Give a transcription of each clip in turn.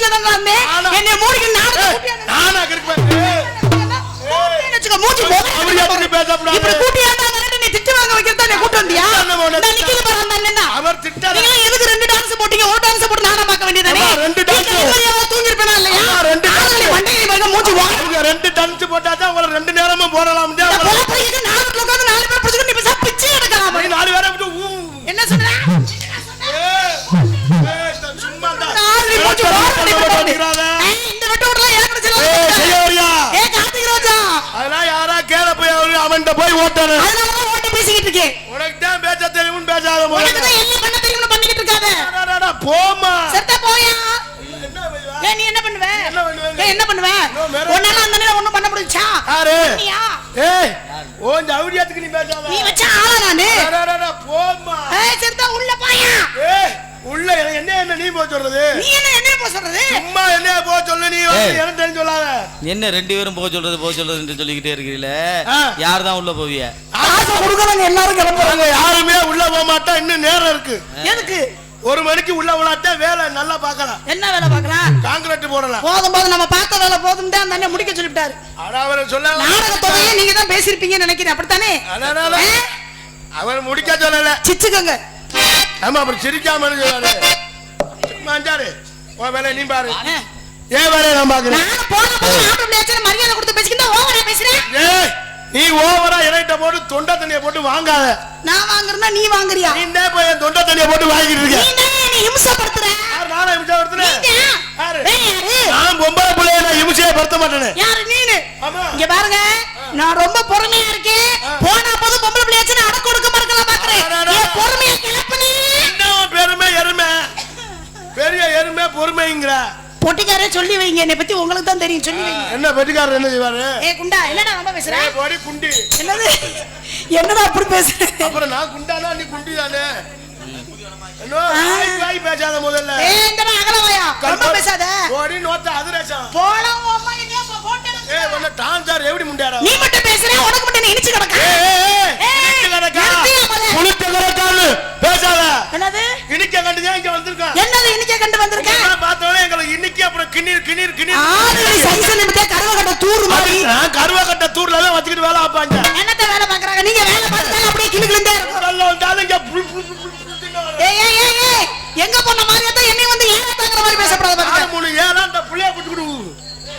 வீட்டுல தான் இருந்தேன் என்னை மூடிக்கு நானா மரியாதைக்கு பேசக்கூடாது. இப்படி கூட்டியாந்தாங்கன்னு நீ திட்டு வாங்க வைக்கிறதா கூட்டு வந்தியா. அவர் திட்டாத. போம்மா. செத்த போயா. என்ன? ஏய் நீ என்ன பண்ணுவ? என்ன என்ன பண்ணுவ? உன்னால அந்த நேரம் ஒண்ணும் பண்ண முடிஞ்சா? யாரு? ஏய் ஓ ஜவுடியாத்துக்கு நீ பேசாத நீ வச்ச ஆளா நானு? டா, டா, டா, டா, போம்மா. ஏய் செத்த உள்ள போயா. ஏய் உள்ள என்ன என்ன நீ போய் சொல்றது? நீ என்ன என்ன போ சொல்றது? சும்மா என்ன போக சொல்லு நீ. எனக்கு தெரிஞ்சு சொல்லாத. என்ன ரெண்டு பேரும் போக சொல்றது போக சொல்றதுன்னு சொல்லிக்கிட்டே ஆ. யார் தான் உள்ள போவிய? காசு கொடுக்கறவங்க எல்லாரும் கிளம்புறாங்க. யாருமே உள்ள போக மாட்டோம் இன்னும் நேரம் இருக்கு. எதுக்கு? ஒரு மணிக்கு உள்ள விளாட்டா வேலை நல்லா பார்க்கலாம். என்ன வேலை பாக்குறான் காங்கிரட் போடலாம். போதும் போதும். நம்ம பார்த்த வேலை போதும் தான் அந்த முடிக்க சொல்லிவிட்டாரு. ஆனா அவரை சொல்ல நாடக தொகையை நீங்க தான் பேசிருப்பீங்கன்னு நினைக்கிறேன். அப்படித்தானே? அவர் முடிக்க சொல்லல. சிச்சுக்கோங்க. ஆமா அப்புறம் சிரிக்காம சொல்லாரு சும்மா அஞ்சாரு உன் வேலை நீ பாரு. ஏன் வேலையை நான் பாக்குறேன் போன போது மரியாதை கொடுத்து நீ ஓவரா இலைட்ட போட்டு தொண்டை தண்ணியை போட்டு வாங்காத. நான் வாங்குறேன்னா நீ வாங்குறியா? நீ தான் போய் என் தொண்டை தண்ணியை போட்டு வாங்கிட்டு இருக்க. நீ என்னை இம்சப்படுத்துற? யார் நானும் இம்சை படுத்துனேன் நீங்க யாரு? ஏய், யாரு? நான் பொம்பளை பிள்ளைய நான் இம்சையை படுத்த மாட்டேனே. யாரு நீனு? ஆமா. இங்க பாருங்க. நான் ரொம்ப பொறுமையா இருக்கேன். போனா போது பொம்பளை பிள்ளையாச்சும் அடக்க ஒடுக்கமா இருக்கலாம் பாக்குறேன். பொறுமையை கிளப்புனே. என்ன பெருமை எருமை? பெரிய எருமை பொறுமைங்கிற. பொட்டிக்காரே சொல்லி வைங்க. என்னை பத்தி உங்களுக்கு தான் தெரியும். சொல்லி வைங்க. என்ன பெட்டிக்காரர் என்ன செய்வாரு? ஏ குண்டா என்னடா ரொம்ப பேசுற? ஏய், போடி குண்டி. என்னது? என்னடா அப்படி பேசுற? அப்புறம் நான் குண்டானா நீ குண்டி தானே என்ன பேசாத முதல்ல. ஏ இந்த அகலவாயா ரொம்ப பேசாத. போடி நோத்த அம்மா என்னையா போ- போட்டு ஏ உன்ன டான்சார் எப்படி முண்டாடா? நீ மட்டும் பேசுற உனக்கு மட்டும் நீ இனிச்சு கிடக்க? ஏய்? புளித்த பேசாத. என்னது? இனிக்க கண்டுதான் இங்க வந்திருக்கான் என்னது இன்னைக்கே கண்டு வந்திருக்கேன் கிண்ணீர் கிண்ணீர் கிண்ணீர் ஆறு சைஸ் நிமித்தே கருவ கட்ட தூர் மாதிரி. நான் கருவாக்கட்ட தூர்ல எல்லாம் வச்சுக்கிட்டு வேலை பார்ப்பாங்க என்னத்த வேலை பாக்குறாங்க நீங்க வேலை பார்த்தாங்க அப்படியே கிளு கிளுந்தே இருக்கும். நல்லா வந்தாலும் இங்க. ஏய் ஏய் ஏய் ஏய் எங்க போன மாதிரி தான் என்னை வந்து ஏறத்தாங்கிற மாதிரி பேசப்படாத பாருங்க. மூணு ஏழா அந்த புள்ளைய புட்டுக்கிட்டு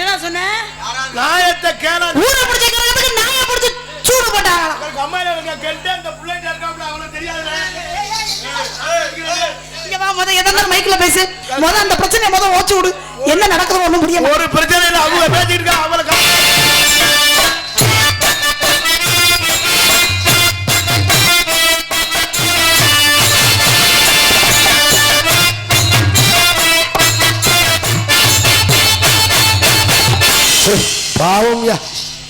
என்ன சொன்ன? நாயத்தை கேளா. ஊரை பிடிச்ச கிழக்கு நாயை பிடிச்சி சூடு போட்டாங்க அம்மாயில இருக்க கெட்டு அந்த பிள்ளைங்க இருக்காப்புல அவனுக்கு தெரியாதுடா. முத எதனா மைக்ல பேசு. முத அந்த பிரச்சனையை முத ஓச்சு விடு. என்ன நடக்குது ஒண்ணும் புரியல ஒரு பிரச்சனை இல்லை அவங்க பேசிட்டு இருக்கா அவளை பாவம் யா.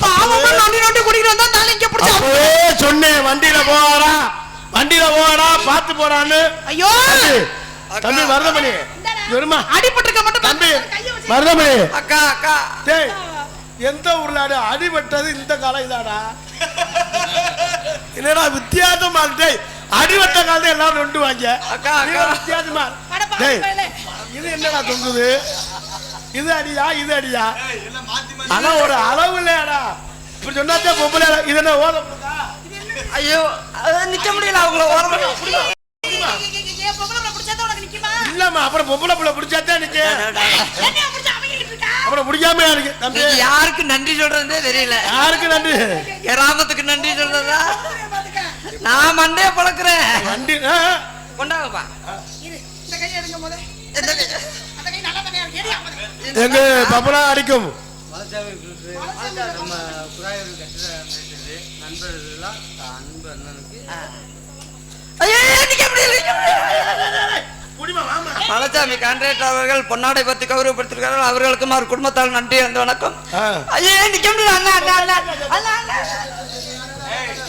பாவம் நோண்டி நோண்டி குடிக்கிட்டு வந்தா நாளை இங்க பிடிச்சா சொன்னேன் வண்டியில போறா வண்டியில போறா பாத்து போறான்னு. ஐயோ! தம்பி, மருதமணி. வருமா அடிபட்டிருக்க மட்டும் தம்பி மருதமணி. அக்கா அக்கா. டேய் எந்த ஊர்ல அடி அடிபட்டது இந்த காலம் இதாடா? என்னடா வித்தியாசமா டேய் அடிபட்ட காலத்தை எல்லாரும் ரெண்டு வாங்க. அக்கா, அக்கா. வித்தியாசமா டேய். இது என்னடா தொங்குது? இது அடியா இது அடியா? ஆனா ஒரு அளவு இல்லையாடா. இப்படி சொன்னாத்தே பொம்பளை இது என்ன ஓத ஐயோ நிக்க முடியல அவங்கள ஓரம் இல்லம்மா அப்புறம் பொம்பளை பிள்ளை பிடிச்சாத்தான் நிக்க. என்னைய பிடிச்சு அமைக்கிட்டு இருக்கா? அப்புறம் முடியாம இருக்கு தம்பி? நீங்க யாருக்கு நன்றி சொல்றதே தெரியல. யாருக்கு நன்றி? கிராமத்துக்கு நன்றி சொல்றதா? நான் மண்டைய பழக்கிறேன். வண்டி ஆ, கொண்டாங்கப்பா. எங்க அடிக்கும். நம்ம நண்பர்கள்லாம் அன்பு அண்ணனுக்கு. பழசாமி கான்ட்ராக்டர் அவர்கள் பொன்னாடை பத்தி கௌரவப்படுத்திருக்கிறார்கள் அவர்களுக்கும் அவர் குடும்பத்தால் நன்றி அந்த வணக்கம். ஐயோ நிக்க முடியல. அண்ணா அண்ணா அண்ணா. அண்ணா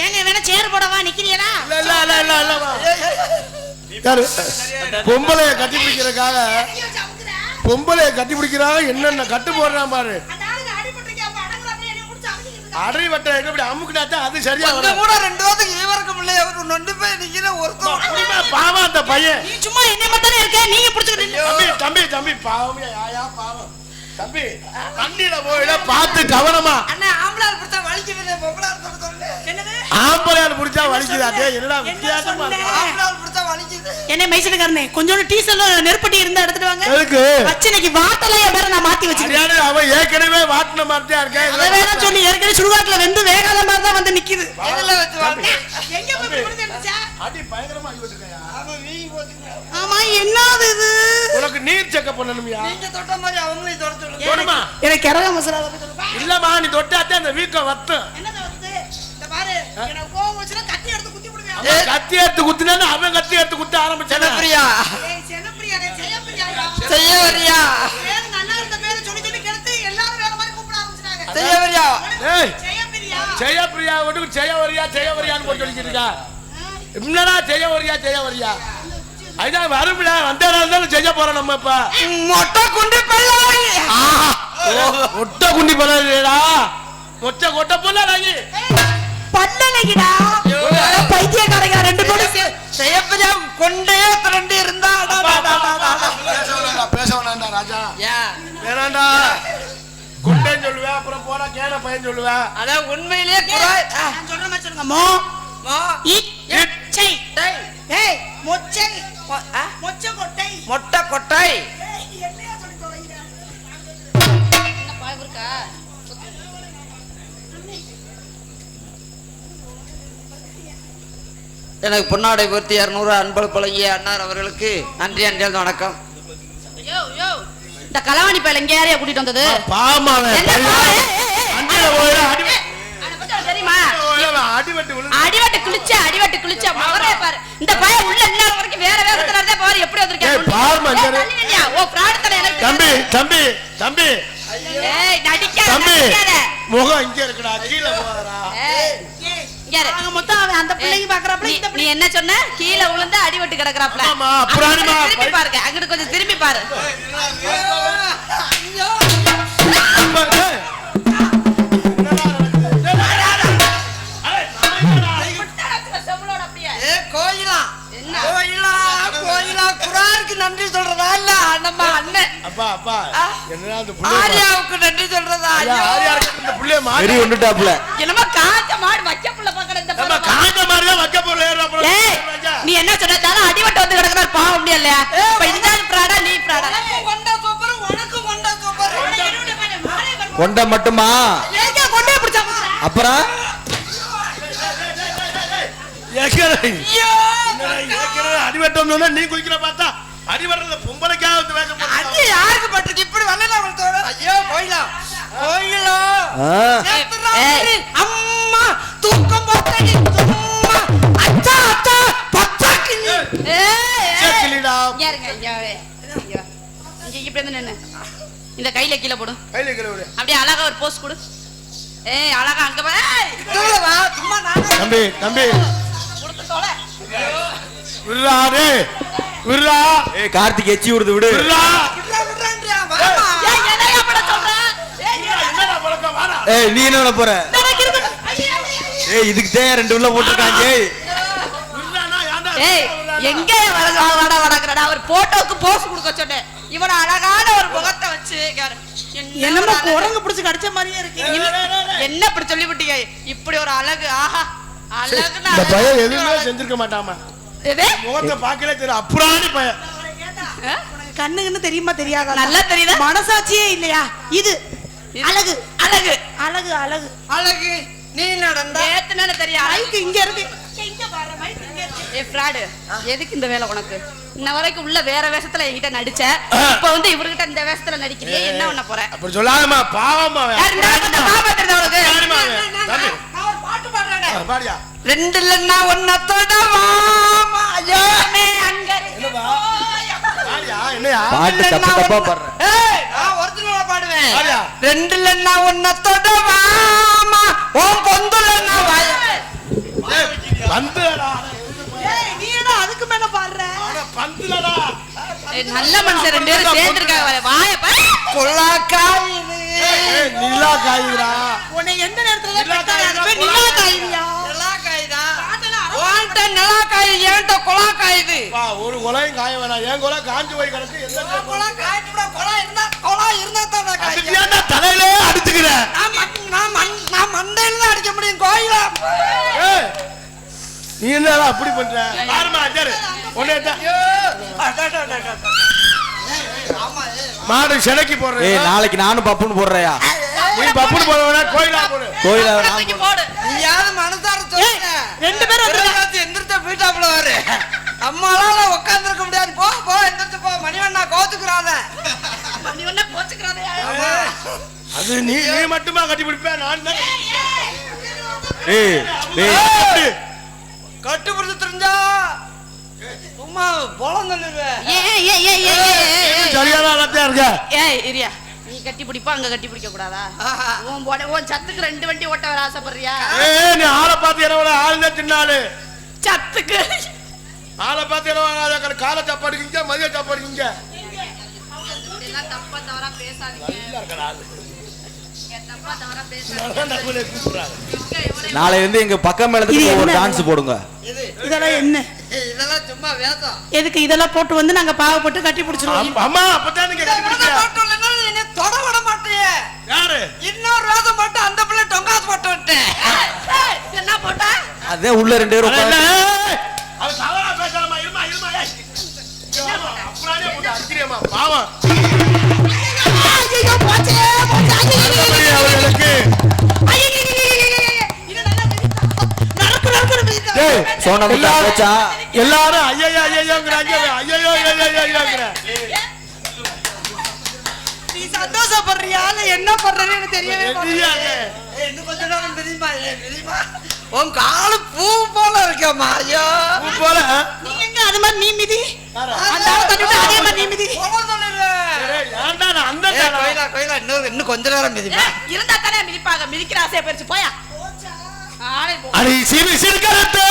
ஏங்க வேணா சேர் போடவா நிக்கிறீங்களா இல்ல, இல்ல, இல்ல, இல்ல, இல்ல, வா. யாரு? பொம்பளைய கட்டி பிடிக்கிறதுக்காக பொம்பளைய கட்டி பிடிக்கிறாங்க என்னென்ன கட்டு போடுறான் பாரு. அடை வட்டம் எங்க இப்படி அமுக்குனாத்தா அது சரியா வரும் கூட ரெண்டு வாரத்துக்கு இவருக்கு பிள்ளை அவர் நொண்டு போய் நிக்கிற ஒருத்தர் பாவம் அந்த பையன். நீ சும்மா என்ன மட்டும் இருக்க? நீங்க புடிச்சுக்கிட்டு தம்பி தம்பி தம்பி பாவம் ஆயா பாவம். தம்பி தண்ணியில போயிட பார்த்து கவனமா. அண்ணா ஆம்பளால் பிடிச்சா வலிக்குது பொம்பளால் என்னது? ஆம்பளையால் பிடிச்சா வலிக்குதாட்டே என்னடா என்ன வித்தியாசமா? ஆம்பளால் என்ன மைசூர்காரனே கொஞ்சோண்டு டீசல் நெருப்பட்டி இருந்தா எடுத்துட்டு வாங்க. எதுக்கு? வச்சு இன்னைக்கு வாட்டலைய பேர நான் மாத்தி வச்சிருக்கேன் அவன் ஏற்கனவே வாட்டின மாதிரியா அதை இருக்கேன் வேணா சொல்லி ஏற்கனவே சுடுகாட்டுல வெந்து வேகாத மாதிரி தான் வந்து நிக்குது. எதுல வச்சு வாங்க. எங்க போய் இருந்துச்சா? அடி பயங்கரமா அடி வச்சிருக்கையா அவன் வீங்கி போச்சுங்க. ஆமா என்னது இது? உனக்கு நீர் செக்கப் பண்ணணும்யா? நீங்க தொட்ட மாதிரி அவங்களையும் தொட சொல்லுங்க. தொடுமா? எனக்கு கிறக மசாலா. இல்லம்மா நீ தொட்டாத்தே அந்த வீக்கம் வத்தும். என்னது எல்லாரும் வேற மாதிரி கூப்பிட ஆரம்பிச்சிட்டாங்க. செய்ய வரியா ஏய் ஜெயப்பிரியா ஜெயப்பிரியா ஒட்டுக்கு ஜெய வரியா ஜெய வரியான்னு போட்டு சொல்லிக்கிட்டு இருக்கா என்னடா ஜெய வரியா ஜெய வரியா அதுதான் வரும்ல வந்த நாள் தானே செய்ய போறோம் நம்ம இப்ப. மொட்டை குண்டு பெல்லாய் ஒட்ட குண்டி பண்ணா மொச்ச கொட்ட போலாங்கி பல்லனகிடா பைத்தியக்காரங்க ரெண்டு பேரும் சே- செய்யப்பிரியா கொண்டே திரண்டு இருந்தா. பேச வேணாண்டா ராஜா. ஏன் வேணாண்டா. குண்டேன்னு சொல்லுவேன் அப்புறம் போனா கேன பையன் சொல்லுவேன். அதான் உண்மையிலேயே சொல்ற மாதிரி சொல்லுங்க மோ. மொச்சை. மொ- ஆ, மொச்ச கொட்டை. மொட்டை கொட்டை. எனக்கு பொன்னாடை பொருத்தி இருநூறு அன்பு பழகிய அன்னார் அவர்களுக்கு நன்றி அன்றியல் வணக்கம். யோ யோ. இந்த களவாணி பயல இங்க யாரையா கூட்டிட்டு வந்தது? தெரியுமா? அடிவட்டு கிழிச்ச அடிவட்டு மகரே பாரு. இந்த பையன் உள்ள இன்னும் வரைக்கும் வேற வேகத்துல இருந்தா பாரு. எப்படி வந்திருக்கேன்? ஓ பிராடு தலை எனக்கு தம்பி. தம்பி தம்பி. ஏய் நடிக்காத தம்பி நடிக்காத. முகம் இங்க இருக்குடா கீழே போகாதடா. அந்த பிள்ளைக்கு பாக்குறாப்ல இந்த நீ என்ன சொன்ன? கீழே விழுந்து அடிபட்டு கிடக்குறாப்ல திரும்பி பாருங்க. அங்கிட்டு கொஞ்சம் திரும்பி பாரு. நன்றி சொல்றதா இல்ல? நம்ம அண்ணன். அப்பா அப்பா ஆ? என்னடா அந்த புள்ளைய ஆர்யாவுக்கு நன்றி சொல்றதா? ஆரியா இந்த புள்ளைய வெறி ஒண்ணுட்டாப்ல என்னமோ காஞ்ச மாடு வைக்க புள்ள பாக்குற இந்த நம்ம படம் காஞ்ச மாதிரி தான் வைக்க போறோம் ஏறுறா போல. ஏய் ராஜா. நீ என்ன சொன்ன தானே அடிபட்டு வந்து கிடக்குறாரு. பாவம் இல்லையா இப்ப இந்த பிராடா நீ பிராடா கொண்ட சூப்பர் உனக்கு கொண்ட சூப்பர் கொண்ட மட்டுமா. அப்புறம்? சொன்னா நீ குளிக்கிற பார்த்தா அடிபடுறத பொம்பளைக்காக வந்து வேக போடுறா. அது யாருக்கு பட்டது இப்படி வரல அவள் தோட. ஐயோ கோயிலா? கோயிலா? ஆ, நேத்துராத்திரி அம்மா தூக்கம் போட்டடி சேக்கிலிடா. இங்க இருங்க இங்க இப்படி நின்னு. இந்த கையில கீழே போடு. கையில இருக்கிற விடு. அப்படியே அழகா ஒரு போஸ் கொடு. ஏய் அழகா அங்க பா ஏய். வா சும்மா நானே தம்பி தம்பி. கொடுத்து தொலை. விடுறா டேய். விடுறா. ஏய் கார்த்திக் எச்சி விடுது விடு. விடுறா. ஏய் என்னையா பண்ண சொல்ற? ஏய் என்னடா பழக்கம்? வாடா. ஏய் நீ என்ன போற? ஐயா, ஐயா. ஏய் இதுக்கு தான் ரெண்டு உள்ள போட்டிருக்காங்க ஏய் எங்க வர வாடா வாடாங்கறடா அவர் போட்டோக்கு போஸ் கொடுக்க சொன்னேன் இவன அழகான ஒரு முகத்தை வச்சு என்னமோ. குரங்கு பிடிச்சு கடிச்ச மாதிரியே இருக்கு. என்ன இப்படி சொல்லி விட்டீங்க இப்படி ஒரு அழகு. ஆஹா அழகுனா இந்த பையன் அழகு. எதுவுமே செஞ்சிருக்க மாட்டாமா எது? முகத்தை பார்க்கலே தெரியும். அப்புறாணி பையன். ஆ? கண்ணுன்னு தெரியுமா தெரியாதா? நல்லா தெரியுதா? மனசாட்சியே இல்லையா? இது. அழகு அழகு. அழகு அழகு. அழகு. நீ நடந்தா ஏத்துனு தெரியும் அழகு. மைக்கு இங்க இருக்கு ஏ ஃப்ராடு எதுக்கு இந்த வேலை உனக்கு? இன்ன வரைக்கும் உள்ள வேற வேஷத்துல என்கிட்ட நடிச்ச இப்ப வந்து இவர்கிட்ட இந்த வேஷத்துல நடிக்கிறியே என்ன பண்ண போற? அப்படி பாடுறேன். ஆ, பாடியா? ரெண்டு இல்லைன்னா ஒன்ன தொடவாமா ஐயோ அங்க இருக்கு. பாடியா? என்னையா? பாட்டு தப்பு தப்பா பாடுற. ஏய் நான் ஒரிஜினலா பாடுவேன். பாடியா? ரெண்டு இல்லைன்னா ஒன்ன தொடவாமா உன் பொந்துலன்னா பந்துலடா. ஏய் நீ என்ன அதுக்கு மேல பாடுற. பந்துலடா. ஏய், நல்ல மனுஷன் ரெண்டு பேரும் சேர்ந்துருக்காங்க வாய பாரு கொள்ளாக்காயுது ஏய் நிலா காயுதுடா. உன்னை எந்த நேரத்துல நிலா காய் தான் பெத்தாங்க? நிலா காய்தியா? நிலாக்காய்தா உன்கிட்ட நிலாக்காய் என்கிட்ட குழாக்காயுது வா, ஒரு குலையும் காய வேணாம். என் குலை காஞ்சு போய் கிடக்கு. நேரம் குழா காய்ச்சி குழா இருந்தா இருந்தா தான். அதுக்கு ஏன்டா தலையிலே அடிச்சுக்கிற. நான் நான் மண்- நான் மண்டையில அடிக்க முடியும் கோயில? ஏய், நீ என்னடா அப்படி பண்ற? பாருமா அஞ்சாரு உன்னை மாடு சிலைக்கு ஏய் போடுற நாளைக்கு நானும் பப்புன்னு போடுறேயா? நீ பப்புனு போட வேணா கோயிலா போடு. கோயில தூக்கி போடு. நீயாவது மனசார சொல்லுங்க. ரெண்டு பேரும் வந்துருங்க. எந்திரிச்ச போயிட்டாப்புல வாரு. நம்மளால உட்கார்ந்திருக்க முடியாது. போ போ எந்திரிச்சு போ. மணிவண்ணா கோத்துக்கிறாத நீ ஒண்ணு கோச்சுக்கிறாதே அது நீ நீ மட்டுமா கட்டி பிடிப்ப? நான் தான். ஏய் டேய் அப்படி. கட்டு பிடிச்சு தெரிஞ்சா? சும்மா பொலம் சொல்லிடுவேன் ஏ ஏ ஏ ஏ ஏ சரியான ஆளத்தான் இருக்க? ஏய் இரியா நீ கட்டி பிடிப்பா அங்க கட்டி பிடிக்க கூடாதா? உன் போட உன் சத்துக்கு ரெண்டு வண்டி ஓட்ட வர ஆசைப்படுறியா ஏய் நீ ஆளை பார்த்து என்ன ஆள் தான் சத்துக்கு. ஆளை பார்த்து என்ன காலை சாப்பாடு இங்க மதிய சாப்பாடு இங்க இதெல்லாம் தப்பா தவறா பேசாதீங்க. நாளைல இருந்து எங்க பக்கம் மேலத்துக்கு ஒரு? டான்ஸ் போடுங்க. இது இதெல்லாம் என்ன? இதெல்லாம் சும்மா வேதம் எதுக்கு இதெல்லாம் போட்டு வந்து நாங்க பாவப்பட்டு கட்டி பிடிச்சிருவோம்? அம்- அம்மா அப்பதான் நீங்க கட்டி பிடிச்ச என்ன தொட விட மாட்டியே. யாரு? இன்னொரு வேதம் போட்டு அந்த பிள்ளை டொங்காசு போட்டு விட்டேன் என்ன போட்ட? அதே உள்ள ரெண்டு பேரும் எல்லாரும் போச்சா? எல்லாரும் ஐயோ ஐயோங்கிறாங்க ஐயோ ஐயோ ஐயோங்கிற நீ சந்தோஷப்படுறியா? இல்ல என்ன பண்றேன்னு எனக்கு தெரியவே மாட்டேங்குது. ஏய், இன்னும் கொஞ்ச நேரம் தெரியுமா? தெரியுமா? உன் காலு பூ போல இருக்கேம்மா ஐயோ போல? நீ எங்க? அது மாதிரி நீ மிதி? அந்த ஆளை தட்டி விட்டு அதே மாதிரி நீ மிதி. அந்த? கோயிலா கோயிலா இன்னும் இன்னும் கொஞ்ச நேரம் மிதிப்பா. இருந்தா தானே மிதிப்பாங்க. மிதிக்கிற ஆசையை போயிருச்சு போயா. அடி சிறு சிறுகரத்து அடி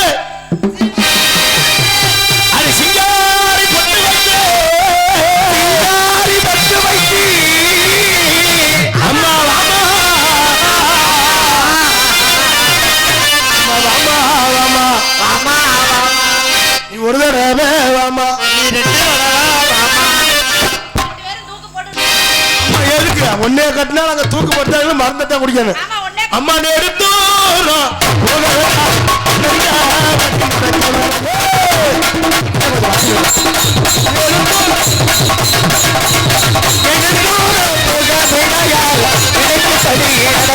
அம்மனெடுத்தோரம் எடுத்தோரம் புகமையால் எனக்கு சரி எனக்கு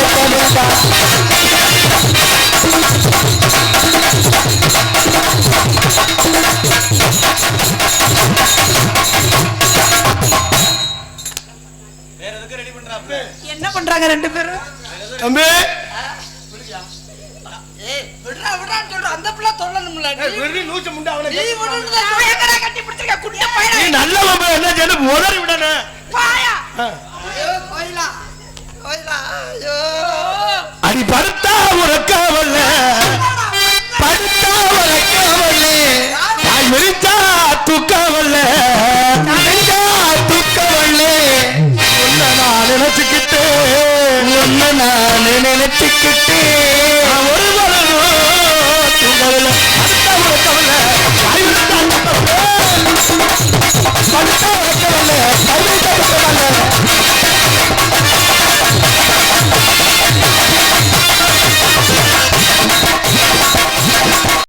என்ன பண்றாங்க ரெண்டு பேரும்? தம்பி! ஏய் விடுறா விடுறான்னு சொல்ற. அந்த பிள்ளை சொல்லணும்ல நீ. வெறி நூச்சு முண்டை அவனை நீ கட்டி எங்கடா பிடிச்சிருக்க? குண்ட பையன் நீ நல்லவன் என்ன செய்யணும் உதறி விடணும். பாயா ஐயோ கோயிலா. கோயிலா ஐயோ. அடி படுத்தா உறக்கவல்ல படுத்தா உறக்கவல்ல தாய் விரிச்சா தூக்கவல்ல.